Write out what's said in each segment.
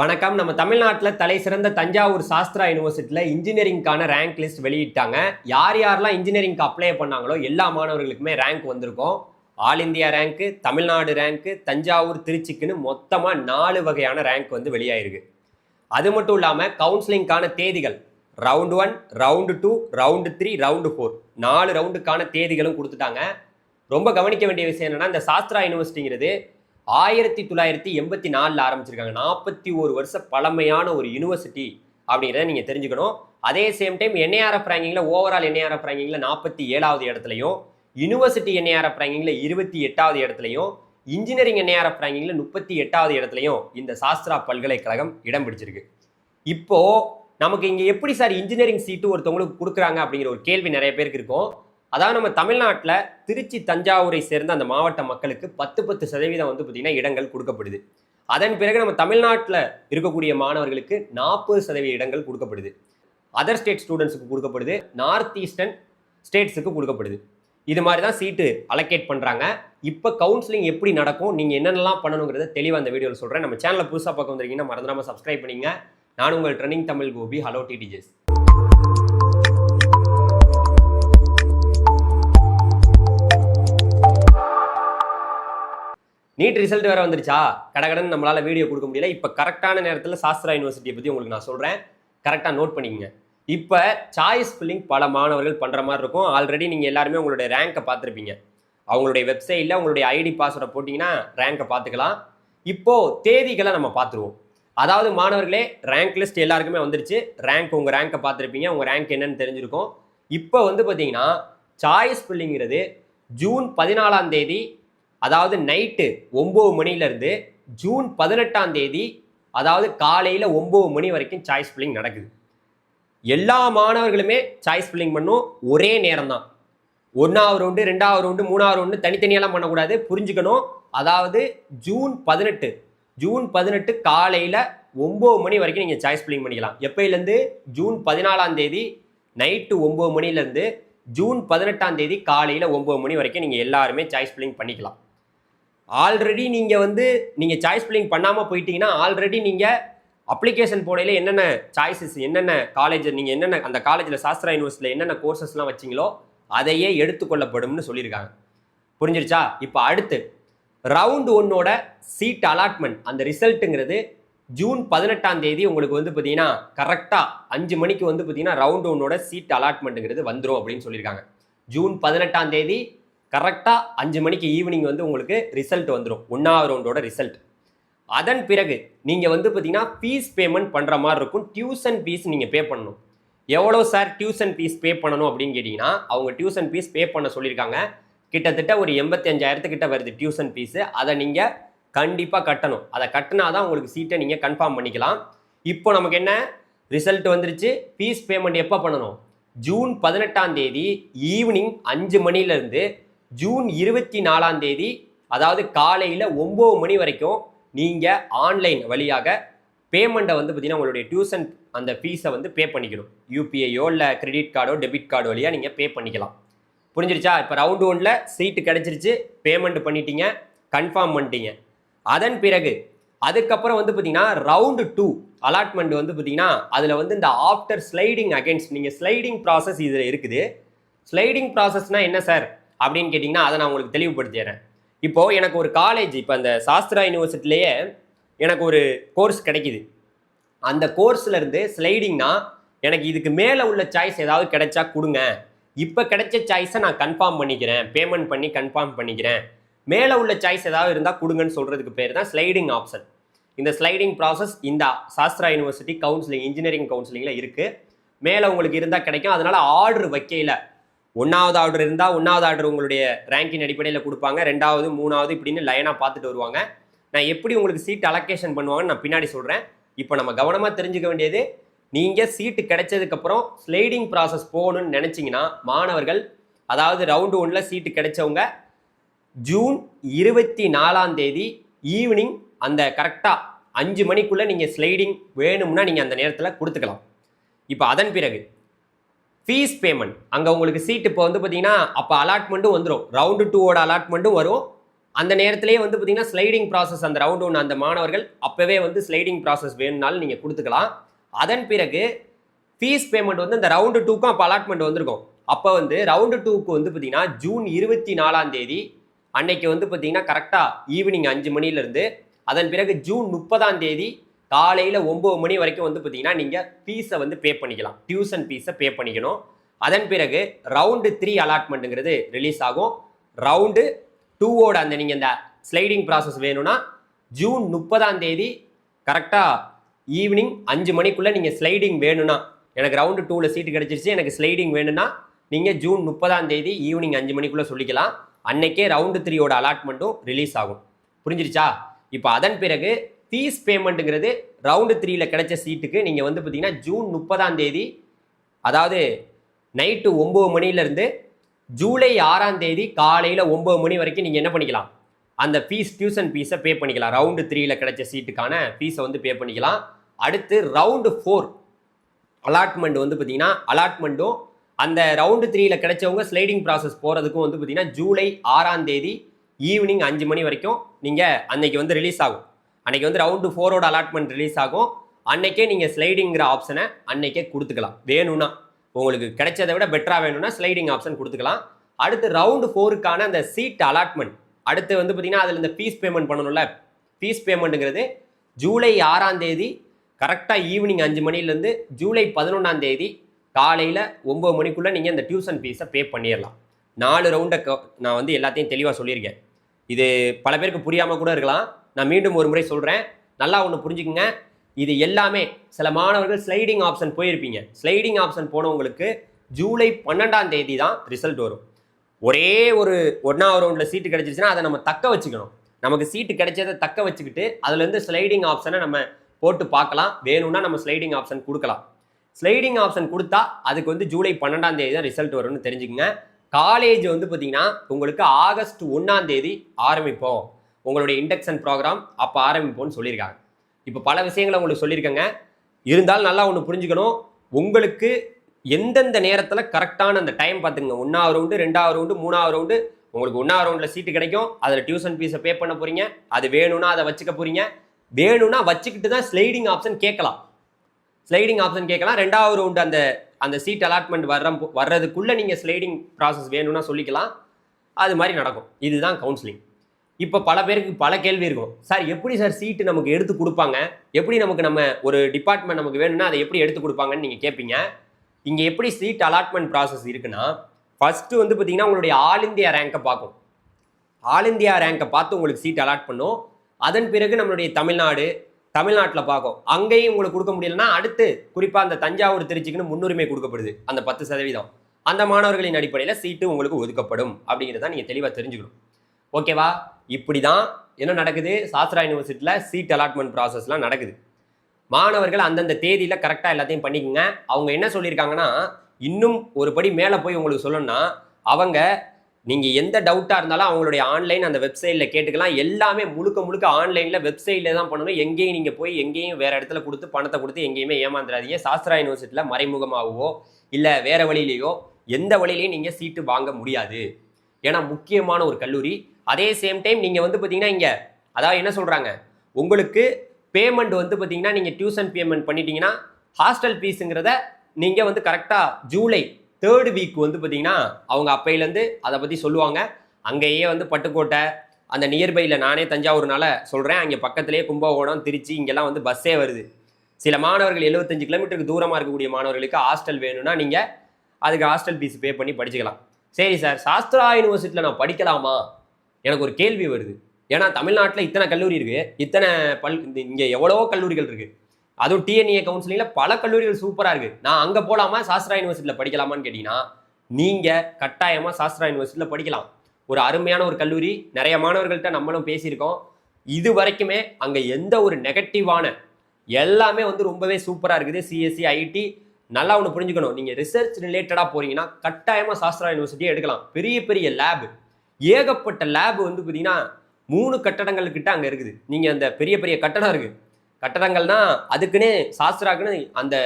வணக்கம். நம்ம தமிழ்நாட்டில் தலை சிறந்த தஞ்சாவூர் சாஸ்திரா யூனிவர்சிட்டியில் இன்ஜினியரிங்க்கான ரேங்க் லிஸ்ட் வெளியிட்டாங்க. யார் யாரெல்லாம் இன்ஜினியரிங்க்கு அப்ளை பண்ணாங்களோ எல்லா மாணவர்களுக்குமே ரேங்க் வந்திருக்கும். All India rank Tamil Nadu rank Thanjavur திருச்சிக்குன்னு மொத்தமாக நாலு வகையான ரேங்க் வந்து வெளியாயிருக்கு. அது மட்டும் இல்லாமல் கவுன்சிலிங்க்கான தேதிகள் round one round two round three round four நாலு ரவுண்டுக்கான தேதிகளும் கொடுத்துட்டாங்க. ரொம்ப கவனிக்க வேண்டிய விஷயம் என்னன்னா இந்த சாஸ்திரா யூனிவர்சிட்டிங்கிறது ஆயிரத்தி தொள்ளாயிரத்தி எண்பத்தி நாலில் ஆரம்பிச்சிருக்காங்க. நாற்பத்தி ஒரு வருஷ பழமையான ஒரு யூனிவர்சிட்டி அப்படிங்கிறத நீங்கள் தெரிஞ்சுக்கணும். அதே சேம் டைம் என்ஏஆர்எஃப் ரேங்கிங்கில் ஓவரால் என்ஏஆர்எஃப் ரேங்கிங்கில் நாற்பத்தி ஏழாவது இடத்துலையும் யூனிவர்சிட்டி என்ஏஆர்எஃப் ரேங்கிங்கில் இருபத்தி எட்டாவது இடத்துலையும் இன்ஜினியரிங் என்ஏஆர்எஃப் ரேங்கிங்கில் முப்பத்தி எட்டாவது இடத்துலையும் இந்த சாஸ்திரா பல்கலைக்கழகம் இடம் பிடிச்சிருக்கு. இப்போது நமக்கு இங்கே எப்படி சார் இன்ஜினியரிங் சீட்டு ஒருத்தவங்களுக்கு கொடுக்குறாங்க அப்படிங்கிற ஒரு கேள்வி நிறைய பேருக்கு இருக்கும். அதாவது நம்ம தமிழ்நாட்டில் திருச்சி தஞ்சாவூரை சேர்ந்த அந்த மாவட்ட மக்களுக்கு பத்து பத்து சதவீதம் வந்து பார்த்திங்கன்னா இடங்கள் கொடுக்கப்படுது. அதன் பிறகு நம்ம தமிழ்நாட்டில் இருக்கக்கூடிய மாணவர்களுக்கு நாற்பது சதவீத இடங்கள் கொடுக்கப்படுது. அதர் ஸ்டேட் ஸ்டூடெண்ட்ஸுக்கு கொடுக்கப்படுது நார்த் ஈஸ்டர்ன் ஸ்டேட்ஸுக்கு கொடுக்கப்படுது. இது மாதிரி தான் சீட்டு அலோகேட் பண்ணுறாங்க இப்போ கவுன்சிலிங் எப்படி நடக்கும் நீங்கள் என்னென்னலாம் பண்ணணுங்கிறத தெளிவாக அந்த வீடியோவில் சொல்கிறேன் நம்ம சேனலை புதுசாக பார்க்க வந்திருக்கீங்கன்னா மறந்துடாமல் சப்ஸ்கிரைப் பண்ணிங்க நான் உங்கள் ட்ரெனிங் தமிழ் கோபி ஹலோ டிடிஜெஸ் நீட் ரிசல்ட் வேற வந்துருச்சா? கடகடன் நம்மளால வீடியோ கொடுக்க முடியல. இப்போ கரெக்டான நேரத்தில் சாஸ்திரா யூனிவர்சிட்டியை பற்றி உங்களுக்கு நான் சொல்கிறேன் கரெக்டாக நோட் பண்ணிக்கங்க. இப்போ சாய்ஸ் ஃபில்லிங் பல மாணவர்கள் பண்ணுற மாதிரி இருக்கும். ஆல்ரெடி நீங்கள் எல்லாருமே உங்களுடைய ரேங்கை பார்த்துருப்பீங்க. அவங்களுடைய வெப்சைட்டில் உங்களுடைய ஐடி பாஸ்வேர்டை போட்டிங்கன்னா ரேங்கை பார்த்துக்கலாம். இப்போ தேதிகளை நம்ம பார்த்துருவோம். அதாவது மாணவர்களே ரேங்க் லிஸ்ட் எல்லாருக்குமே வந்துருச்சு. ரேங்க் உங்கள் ரேங்கை பார்த்துருப்பீங்க. உங்கள் ரேங்க் என்னன்னு தெரிஞ்சிருக்கும். இப்போ வந்து பார்த்தீங்கன்னா சாய்ஸ் ஃபில்லிங்கிறது ஜூன் பதினாலாம் தேதி அதாவது நைட்டு ஒம்பது மணிலேருந்து ஜூன் பதினெட்டாம் தேதி அதாவது காலையில் ஒம்பது மணி வரைக்கும் சாய்ஸ் ஃபில்லிங் நடக்குது. எல்லா மாணவர்களுமே சாய்ஸ் ஃபில்லிங் பண்ணும் ஒரே நேரம் தான் ஒன்றாவது ரவுண்டு ரெண்டாவது ரவுண்டு மூணாவது ரவுண்டு தனித்தனியெல்லாம் பண்ணக்கூடாது புரிஞ்சுக்கணும். அதாவது ஜூன் பதினெட்டு ஜூன் பதினெட்டு காலையில் ஒம்பது மணி வரைக்கும் நீங்கள் சாய்ஸ் ஃபில்லிங் பண்ணிக்கலாம். எப்பையிலேருந்து? ஜூன் பதினாலாம் தேதி நைட்டு ஒம்பது மணிலேருந்து ஜூன் பதினெட்டாம் தேதி காலையில் ஒம்பது மணி வரைக்கும் நீங்கள் எல்லாருமே சாய்ஸ் ஃபில்லிங் பண்ணிக்கலாம். ஆல்ரெடி நீங்கள் வந்து நீங்கள் சாய்ஸ் ஃபில்லிங் பண்ணாமல் போயிட்டீங்கன்னா ஆல்ரெடி நீங்கள் அப்ளிகேஷன் போடையில் என்னென்ன சாய்ஸஸ் என்னென்ன காலேஜ் நீங்கள் என்னென்ன அந்த காலேஜில் சாஸ்திரா யூனிவர்சிட்டியில் என்னென்ன கோர்சஸ்லாம் வச்சிங்களோ அதையே எடுத்துக்கொள்ளப்படும்னு சொல்லியிருக்காங்க. புரிஞ்சிருச்சா? இப்போ அடுத்து ரவுண்ட் ஒன்னோட சீட் அலாட்மெண்ட் அந்த ரிசல்ட்டுங்கிறது ஜூன் பதினெட்டாம் தேதி உங்களுக்கு வந்து பார்த்தீங்கன்னா கரெக்டாக அஞ்சு மணிக்கு வந்து பார்த்தீங்கன்னா ரவுண்ட் ஒன்னோட சீட் அலாட்மெண்ட்டுங்கிறது வந்துடும் அப்படின்னு சொல்லியிருக்காங்க. ஜூன் பதினெட்டாம் தேதி கரெக்டாக அஞ்சு மணிக்கு ஈவினிங் வந்து உங்களுக்கு ரிசல்ட் வந்துடும் ஒன்றாவது ரவுண்டோட ரிசல்ட். அதன் பிறகு நீங்கள் வந்து பார்த்தீங்கன்னா ஃபீஸ் பேமெண்ட் பண்ணுற மாதிரி இருக்கும். டியூஷன் ஃபீஸ் நீங்கள் பே பண்ணணும். எவ்வளோ சார் டியூஷன் ஃபீஸ் பே பண்ணணும் அப்படின்னு கேட்டிங்கன்னா அவங்க டியூஷன் ஃபீஸ் பே பண்ண சொல்லியிருக்காங்க. கிட்டத்தட்ட ஒரு எண்பத்தஞ்சாயிரத்துக்கிட்ட வருது டியூஷன் ஃபீஸு அதை நீங்கள் கண்டிப்பாக கட்டணும். அதை கட்டினா தான் உங்களுக்கு சீட்டை நீங்கள் கன்ஃபார்ம் பண்ணிக்கலாம். இப்போ நமக்கு என்ன? ரிசல்ட் வந்துருச்சு. ஃபீஸ் பேமெண்ட் எப்போ பண்ணணும்? ஜூன் பதினெட்டாம் தேதி ஈவினிங் அஞ்சு மணிலேருந்து ஜூன் இருபத்தி நாலாம் தேதி அதாவது காலையில் ஒம்பது மணி வரைக்கும் நீங்கள் ஆன்லைன் வழியாக பேமெண்ட்டை வந்து பார்த்தீங்கன்னா உங்களுடைய டியூஷன் அந்த ஃபீஸை வந்து பே பண்ணிக்கணும். யூபிஐயோ இல்லை கிரெடிட் கார்டோ டெபிட் கார்டு வழியாக நீங்கள் பே பண்ணிக்கலாம். புரிஞ்சிருச்சா? இப்போ ரவுண்டு ஒனில் சீட்டு கிடச்சிருச்சு பேமெண்ட் பண்ணிட்டீங்க கன்ஃபார்ம் பண்ணிட்டீங்க. அதன் பிறகு அதுக்கப்புறம் வந்து பார்த்தீங்கன்னா ரவுண்டு டூ அலாட்மெண்ட் வந்து பார்த்தீங்கன்னா அதில் வந்து இந்த ஆஃப்டர் ஸ்லைடிங் அகைன்ஸ்ட் நீங்கள் ஸ்லைடிங் ப்ராசஸ் இதில் இருக்குது. ஸ்லைடிங் ப்ராசஸ்னால் என்ன சார் அப்படின்னு கேட்டிங்கன்னா அதை நான் உங்களுக்கு தெளிவுபடுத்திடுறேன். இப்போது எனக்கு ஒரு காலேஜ் இப்போ அந்த சாஸ்திரா யூனிவர்சிட்டிலேயே எனக்கு ஒரு கோர்ஸ் கிடைக்குது. அந்த கோர்ஸ்லேருந்து ஸ்லைடிங்னா எனக்கு இதுக்கு மேலே உள்ள சாய்ஸ் ஏதாவது கிடைச்சா கொடுங்க. இப்போ கிடைச்ச சாய்ஸை நான் கன்ஃபார்ம் பண்ணிக்கிறேன். பேமெண்ட் பண்ணி கன்ஃபார்ம் பண்ணிக்கிறேன். மேலே உள்ள சாய்ஸ் ஏதாவது இருந்தால் கொடுங்கன்னு சொல்கிறதுக்கு பேர் தான் ஸ்லைடிங் ஆப்ஷன் இந்த ஸ்லைடிங் ப்ராசஸ் இந்த சாஸ்திரா யூனிவர்சிட்டி கவுன்சிலிங் இன்ஜினியரிங் கவுன்சிலிங்கில் இருக்குது மேலே உங்களுக்கு இருந்தால் கிடைக்கும். அதனால் ஆர்டர் வைக்கையில் ஒன்றாவது ஆர்டர் இருந்தால் ஒன்றாவது ஆர்டர் உங்களுடைய ரேங்கின் அடிப்படையில் கொடுப்பாங்க. ரெண்டாவது மூணாவது இப்படின்னு லைனாக பார்த்துட்டு வருவாங்க. நான் எப்படி உங்களுக்கு சீட் அலோகேஷன் பண்ணுவாங்கன்னு நான் பின்னாடி சொல்கிறேன் இப்போ நம்ம கவனமாக தெரிஞ்சுக்க வேண்டியது நீங்கள் சீட்டு கிடைச்சதுக்கப்புறம் ஸ்லைடிங் ப்ராசஸ் போகணும்னு நினச்சிங்கன்னா மாணவர்கள் அதாவது ரவுண்டு ஒன்றில் சீட்டு கிடைச்சவங்க ஜூன் இருபத்தி நாலாம் தேதி ஈவினிங் அந்த கரெக்டாக அஞ்சு மணிக்குள்ளே நீங்கள் ஸ்லைடிங் வேணும்னா நீங்கள் அந்த நேரத்தில் கொடுத்துக்கலாம். இப்போ அதன் பிறகு ஃபீஸ் பேமெண்ட் அங்கே உங்களுக்கு சீட் இப்போ வந்து பார்த்தீங்கன்னா அப்போ அலாட்மெண்ட்டும் வந்துடும் ரவுண்டு டூவோட அலாட்மெண்ட்டும் வரும். அந்த நேரத்திலேயே வந்து பார்த்தீங்கன்னா ஸ்லைடிங் ப்ராசஸ் அந்த ரவுண்ட் ஒன்று அந்த மாணவர்கள் அப்போவே வந்து ஸ்லைடிங் ப்ராசஸ் வேணும்னாலும் நீங்கள் கொடுத்துக்கலாம். அதன் பிறகு ஃபீஸ் பேமெண்ட் வந்து இந்த ரவுண்டு டூக்கும் அப்போ அலாட்மெண்ட் வந்திருக்கும். அப்போ வந்து ரவுண்டு டூக்கு வந்து பார்த்தீங்கன்னா ஜூன் இருபத்தி நாலாம் தேதி அன்னைக்கு வந்து பார்த்தீங்கன்னா கரெக்டாக ஈவினிங் அஞ்சு மணிலேருந்து அதன் பிறகு ஜூன் முப்பதாம் தேதி காலையில் ஒம்பது மணி வரைக்கும் வந்து பார்த்தீங்கன்னா நீங்கள் ஃபீஸை வந்து பே பண்ணிக்கலாம். டியூஷன் ஃபீஸை பே பண்ணிக்கணும். அதன் பிறகு ரவுண்டு த்ரீ அலாட்மெண்ட்டுங்கிறது ரிலீஸ் ஆகும். ரவுண்டு டூவோட அந்த நீங்கள் இந்த ஸ்லைடிங் ப்ராசஸ் வேணும்னா ஜூன் முப்பதாம் தேதி கரெக்டாக ஈவினிங் அஞ்சு மணிக்குள்ளே நீங்கள் ஸ்லைடிங் வேணும்னா எனக்கு ரவுண்டு டூவில் சீட்டு கிடச்சிருச்சு எனக்கு ஸ்லைடிங் வேணும்னா நீங்கள் ஜூன் முப்பதாம் தேதி ஈவினிங் அஞ்சு மணிக்குள்ளே சொல்லிக்கலாம். அன்னைக்கே ரவுண்டு த்ரீயோட அலாட்மெண்ட்டும் ரிலீஸ் ஆகும். புரிஞ்சிருச்சா? இப்போ அதன் பிறகு ஃபீஸ் பேமெண்ட்டுங்கிறது ரவுண்டு த்ரீயில் கிடைச்ச சீட்டுக்கு நீங்கள் வந்து பார்த்தீங்கன்னா ஜூன் முப்பதாம் தேதி அதாவது நைட்டு ஒம்பது மணிலேருந்து ஜூலை ஆறாம் தேதி காலையில் ஒம்பது மணி வரைக்கும் நீங்கள் என்ன பண்ணிக்கலாம்? அந்த ஃபீஸ் டியூஷன் ஃபீஸை பே பண்ணிக்கலாம். ரவுண்டு த்ரீயில் கிடைச்ச சீட்டுக்கான ஃபீஸை வந்து பே பண்ணிக்கலாம். அடுத்து ரவுண்டு ஃபோர் அலாட்மெண்ட் வந்து பார்த்தீங்கன்னா அலாட்மெண்ட்டும் அந்த ரவுண்டு த்ரீயில் கிடைச்சவங்க ஸ்லைடிங் ப்ராசஸ் போகிறதுக்கும் வந்து பார்த்தீங்கன்னா ஜூலை ஆறாம் தேதி ஈவினிங் அஞ்சு மணி வரைக்கும் நீங்கள் அன்னைக்கு வந்து ரிலீஸ் ஆகும். அன்னைக்கு வந்து ரவுண்டு ஃபோரோட அலாட்மெண்ட் ரிலீஸ் ஆகும். அன்னைக்கே நீங்கள் ஸ்லைடிங்கிற ஆப்ஷனை அன்னைக்கே கொடுத்துக்கலாம். வேணும்னா. உங்களுக்கு கிடைச்சதை விட பெட்டராக வேணும்னா ஸ்லைடிங் ஆப்ஷன் கொடுத்துக்கலாம். அடுத்து ரவுண்டு ஃபோருக்கான அந்த சீட் அலாட்மெண்ட் அடுத்து வந்து பார்த்தீங்கன்னா அதில் இந்த ஃபீஸ் பேமெண்ட் பண்ணணும்ல. ஃபீஸ் பேமெண்ட்டுங்கிறது ஜூலை ஆறாம் தேதி கரெக்டாக ஈவினிங் அஞ்சு மணிலேருந்து ஜூலை பதினொன்றாம் தேதி காலையில் ஒம்பது மணிக்குள்ளே நீங்கள் இந்த டியூஷன் ஃபீஸை பே பண்ணிடலாம் நாலு ரவுண்டை நான் வந்து எல்லாத்தையும் தெளிவாக சொல்லியிருக்கேன். இது பல பேருக்கு புரியாமல் கூட இருக்கலாம். நான் மீண்டும் ஒரு முறை சொல்கிறேன் நல்லா ஒன்று புரிஞ்சுக்குங்க. இது எல்லாமே சில மாணவர்கள் ஸ்லைடிங் ஆப்ஷன் போயிருப்பீங்க. ஸ்லைடிங் ஆப்ஷன் போனவங்களுக்கு ஜூலை பன்னெண்டாம் தேதி தான் ரிசல்ட் வரும். ஒரே ஒரு ஒன்றாவது ரவுண்டில் சீட்டு கிடச்சிச்சின்னா அதை நம்ம தக்க வச்சுக்கணும். நமக்கு சீட்டு கிடைச்சதை தக்க வச்சுக்கிட்டு அதுலேருந்து ஸ்லைடிங் ஆப்ஷனை நம்ம போட்டு பார்க்கலாம். வேணும்னா நம்ம ஸ்லைடிங் ஆப்ஷன் கொடுக்கலாம். ஸ்லைடிங் ஆப்ஷன் கொடுத்தா அதுக்கு வந்து ஜூலை பன்னெண்டாம் தேதி தான் ரிசல்ட் வரும்னு தெரிஞ்சுக்கங்க. காலேஜ் வந்து பார்த்தீங்கன்னா உங்களுக்கு ஆகஸ்ட் ஒன்றாம் தேதி ஆரம்பிப்போம். உங்களுடைய இண்டக்ஷன் ப்ரோக்ராம் அப்போ ஆரம்பிப்போம்னு சொல்லியிருக்காங்க. இப்போ பல விஷயங்களை உங்களுக்கு சொல்லியிருக்கேங்க. இருந்தாலும் நல்லா ஒன்று புரிஞ்சுக்கணும். உங்களுக்கு எந்தெந்த நேரத்தில் கரெக்டான அந்த டைம் பார்த்துங்க ஒன்றாவது ரவுண்டு ரெண்டாவது ரவுண்டு மூணாவது ரவுண்டு உங்களுக்கு ஒன்றாவது ரவுண்டில் சீட்டு கிடைக்கும். அதில் டியூஷன் ஃபீஸை பே பண்ண போகிறீங்க அது வேணும்னா அதை வச்சுக்க போகிறீங்க வேணும்னா வச்சுக்கிட்டு தான் ஸ்லைடிங் ஆப்ஷன் கேட்கலாம். ஸ்லைடிங் ஆப்ஷன் கேட்கலாம். ரெண்டாவது ரவுண்டு அந்த அந்த சீட் அலாட்மெண்ட் வர்ற வர்றதுக்குள்ளே நீங்கள் ஸ்லைடிங் ப்ராசஸ் வேணும்னா சொல்லிக்கலாம். அது மாதிரி நடக்கும். இதுதான் கவுன்சிலிங் இப்போ பல பேருக்கு பல கேள்வி இருக்கும். சார் எப்படி சார் சீட்டு நமக்கு எடுத்து கொடுப்பாங்க? எப்படி நமக்கு நம்ம ஒரு டிபார்ட்மெண்ட் நமக்கு வேணும்னா அதை எப்படி எடுத்து கொடுப்பாங்கன்னு நீங்கள் கேட்பீங்க இங்கே எப்படி சீட் அலாட்மெண்ட் ப்ராசஸ் இருக்குன்னா ஃபஸ்ட்டு வந்து பார்த்தீங்கன்னா உங்களுடைய ஆல் இந்தியா ரேங்கை பார்க்கும். ஆல் இந்தியா ரேங்கை பார்த்து உங்களுக்கு சீட் அலாட் பண்ணும். அதன் பிறகு நம்மளுடைய தமிழ்நாடு தமிழ்நாட்டில் பார்க்கும். அங்கேயும் உங்களுக்கு கொடுக்க முடியலன்னா அடுத்து குறிப்பாக அந்த தஞ்சாவூர் திருச்சிக்குன்னு முன்னுரிமை கொடுக்கப்படுது. அந்த பத்து சதவீதம். அந்த மாணவர்களின் அடிப்படையில் சீட்டு உங்களுக்கு ஒதுக்கப்படும் அப்படிங்கிறத நீங்கள் தெளிவாக தெரிஞ்சுக்கணும். ஓகேவா? இப்படி தான் என்ன நடக்குது? சாஸ்திரா யூனிவர்சிட்டியில் சீட் அலாட்மெண்ட் ப்ராசஸ்லாம் நடக்குது. மாணவர்கள் அந்தந்த தேதியில் கரெக்டாக எல்லாத்தையும் பண்ணிக்கோங்க. அவங்க என்ன சொல்லியிருக்காங்கன்னா இன்னும் ஒரு படி மேலே போய் உங்களுக்கு சொல்லணும்னா அவங்க நீங்கள் எந்த டவுட்டாக இருந்தாலும் அவங்களுடைய ஆன்லைன் அந்த வெப்சைட்டில் கேட்டுக்கலாம். எல்லாமே முழுக்க முழுக்க ஆன்லைனில் வெப்சைட்டில் தான் பண்ணணும். எங்கேயும் நீங்கள் போய் எங்கேயும் வேறு இடத்துல கொடுத்து பணத்தை கொடுத்து எங்கேயுமே ஏமாந்துடாதீங்க சாஸ்திரா யூனிவர்சிட்டியில் மறைமுகமாகவோ இல்லை வேறு வழியிலையோ எந்த வழியிலையும் நீங்கள் சீட்டு வாங்க முடியாது. ஏன்னா முக்கியமான ஒரு கல்லூரி அதே சேம் டைம் நீங்கள் வந்து பார்த்தீங்கன்னா இங்கே அதாவது என்ன சொல்கிறாங்க உங்களுக்கு பேமெண்ட் வந்து பார்த்தீங்கன்னா நீங்கள் டியூஷன் பேமெண்ட் பண்ணிட்டீங்கன்னா ஹாஸ்டல் ஃபீஸுங்கிறத நீங்கள் வந்து கரெக்டாக ஜூலை தேர்ட் வீக் வந்து பார்த்தீங்கன்னா அவங்க அப்பையிலேருந்து அதை பற்றி சொல்லுவாங்க. அங்கேயே வந்து பட்டுக்கோட்டை அந்த நியர்பையில் நானே தஞ்சாவூர்னால சொல்கிறேன் அங்கே பக்கத்துலேயே கும்பகோணம் திருச்சி இங்கெல்லாம் வந்து பஸ்ஸே வருது. சில மாணவர்கள் 75 கிலோமீட்டருக்கு தூரமாக இருக்கக்கூடிய மாணவர்களுக்கு ஹாஸ்டல் வேணும்னா நீங்கள் அதுக்கு ஹாஸ்டல் ஃபீஸ் பே பண்ணி படிச்சுக்கலாம். சரி சார் சாஸ்திரா யூனிவர்சிட்டியில் நான் படிக்கலாமா? எனக்கு ஒரு கேள்வி வருது. ஏன்னா தமிழ்நாட்டில் இத்தனை கல்லூரி இருக்குது இத்தனை பல் இங்கே எவ்வளவோ கல்லூரிகள் இருக்குது அதுவும் டிஎன்ஏ கவுன்சிலிங்கில் பல கல்லூரிகள் சூப்பராக இருக்குது நான் அங்கே போகலாமா சாஸ்திரா யூனிவர்சிட்டியில் படிக்கலாமான்னு கேட்டிங்கன்னா நீங்கள் கட்டாயமாக சாஸ்திரா யூனிவர்சிட்டியில் படிக்கலாம். ஒரு அருமையான ஒரு கல்லூரி நிறைய மாணவர்கள்ட்ட நம்மளும் பேசியிருக்கோம். இது வரைக்குமே அங்கே எந்த ஒரு நெகட்டிவான எல்லாமே வந்து ரொம்பவே சூப்பராக இருக்குது. சிஎஸ்சி ஐடி நல்லா ஒன்று புரிஞ்சுக்கணும். நீங்கள் ரிசர்ச் ரிலேட்டடாக போகிறீங்கன்னா கட்டாயமாக சாஸ்திரா யூனிவர்சிட்டியே எடுக்கலாம். பெரிய பெரிய லேபு ஏகப்பட்ட லேப் வந்து பார்த்தீங்கன்னா மூணு கட்டடங்கள் கிட்ட அங்கே இருக்குது. நீங்கள் அந்த பெரிய பெரிய கட்டடம் இருக்குது கட்டடங்கள்னா அதுக்குன்னே சாஸ்திராக்குன்னு அந்த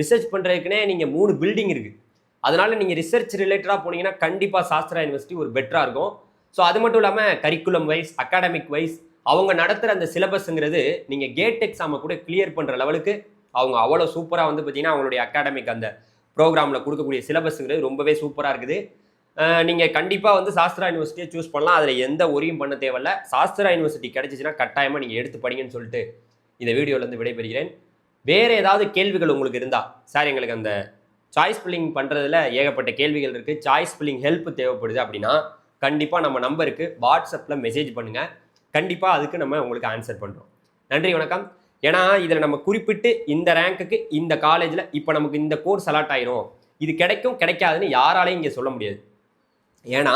ரிசர்ச் பண்ணுறதுக்குன்னே நீங்கள் மூணு பில்டிங் இருக்குது அதனால் நீங்கள் ரிசர்ச் ரிலேட்டடாக போனீங்கன்னா கண்டிப்பாக சாஸ்திரா யூனிவர்சிட்டி ஒரு பெட்டராக இருக்கும். ஸோ அது மட்டும் இல்லாமல் கரிக்குலம் வைஸ் அகாடமிக் வைஸ் அவங்க நடத்துகிற அந்த சிலபஸ்ங்கிறது நீங்கள் கேட் எக்ஸாமை கூட கிளியர் பண்ணுற லெவலுக்கு அவங்க அவ்வளோ சூப்பராக வந்து பார்த்தீங்கன்னா அவங்களுடைய அகாடமிக் அந்த ப்ரோக்ராமில் கொடுக்கக்கூடிய சிலபஸ்ங்கிறது ரொம்பவே சூப்பராக இருக்குது. நீங்கள் கண்டிப்பாக வந்து சாஸ்திரா யூனிவர்சிட்டியை சூஸ் பண்ணலாம். அதில் எந்த ஒரியும் பண்ண தேவையில்ல. சாஸ்திரா யூனிவர்சிட்டி கிடச்சிச்சின்னா கட்டாயமாக நீங்கள் எடுத்து படிங்கன்னு சொல்லிட்டு இந்த வீடியோலேருந்து விடைபெறுகிறேன். வேறு ஏதாவது கேள்விகள் உங்களுக்கு இருந்தால் சார் எங்களுக்கு அந்த சாய்ஸ் ஃபில்லிங் பண்ணுறதுல ஏகப்பட்ட கேள்விகள் இருக்குது சாய்ஸ் ஃபில்லிங் ஹெல்ப் தேவைப்படுது அப்படின்னா கண்டிப்பாக நம்ம நம்பருக்கு வாட்ஸ்அப்பில் மெசேஜ் பண்ணுங்கள் கண்டிப்பாக அதுக்கு நம்ம உங்களுக்கு ஆன்சர் பண்ணுறோம் நன்றி வணக்கம். ஏன்னா இதில் நம்ம குறிப்பிட்டு இந்த ரேங்க்குக்கு இந்த காலேஜில் இப்போ நமக்கு இந்த கோர்ஸ் அலாட் ஆயிரும். இது கிடைக்கும் கிடைக்காதுன்னு யாராலையும் இங்கே சொல்ல முடியாது. ஏன்னா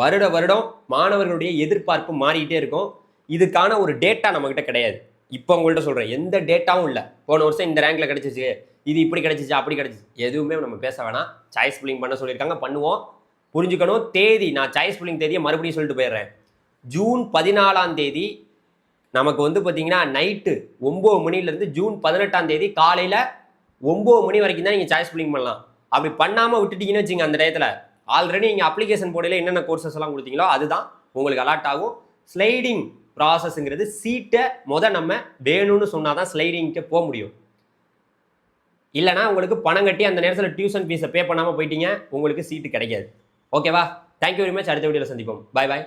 வருட வருடம் மாணவர்களுடைய எதிர்பார்ப்பு மாறிக்கிட்டே இருக்கும். இதுக்கான ஒரு டேட்டா நம்மக்கிட்ட கிடையாது. இப்போ உங்கள்கிட்ட சொல்கிறேன் எந்த டேட்டாவும் இல்லை. போன வருஷம் இந்த ரேங்கில் கிடச்சிச்சு இது இப்படி கிடச்சிச்சு அப்படி கிடைச்சிச்சு. எதுவுமே நம்ம பேச வேணாம். சாய்ஸ் புல்லிங் பண்ண சொல்லியிருக்காங்க பண்ணுவோம். புரிஞ்சுக்கணும் தேதி நான் சாய்ஸ் புல்லிங் தேதியை மறுபடியும் சொல்லிட்டு போயிடுறேன். ஜூன் பதினாலாம் தேதி நமக்கு வந்து பார்த்தீங்கன்னா நைட்டு ஒம்பது மணிலேருந்து ஜூன் பதினெட்டாம் தேதி காலையில் ஒம்பது மணி வரைக்கும் தான் நீங்கள் சாய்ஸ் புல்லிங் பண்ணலாம். அப்படி பண்ணாமல் விட்டுட்டீங்கன்னு வச்சுங்க அந்த டயத்தில். ஆல்ரெடி நீங்கள் அப்ளிகேஷன் போடையில் என்னென்ன கோர்சஸ் எல்லாம் கொடுத்தீங்களோ அதுதான் உங்களுக்கு அலாட் ஆகும். ஸ்லைடிங் ப்ராசஸ்ங்கிறது சீட்டை மொதல் நம்ம வேணும்னு சொன்னால் தான் ஸ்லைடிங்க்கு போக முடியும். இல்லைனா உங்களுக்கு பணம் கட்டி அந்த நேரத்தில் டியூஷன் ஃபீஸை பே பண்ணாமல் போயிட்டீங்க உங்களுக்கு சீட்டு கிடைக்காது. ஓகேவா தேங்க்யூ வெரி மச் அடுத்த வீடியோவில் சந்திப்போம். பாய் பாய்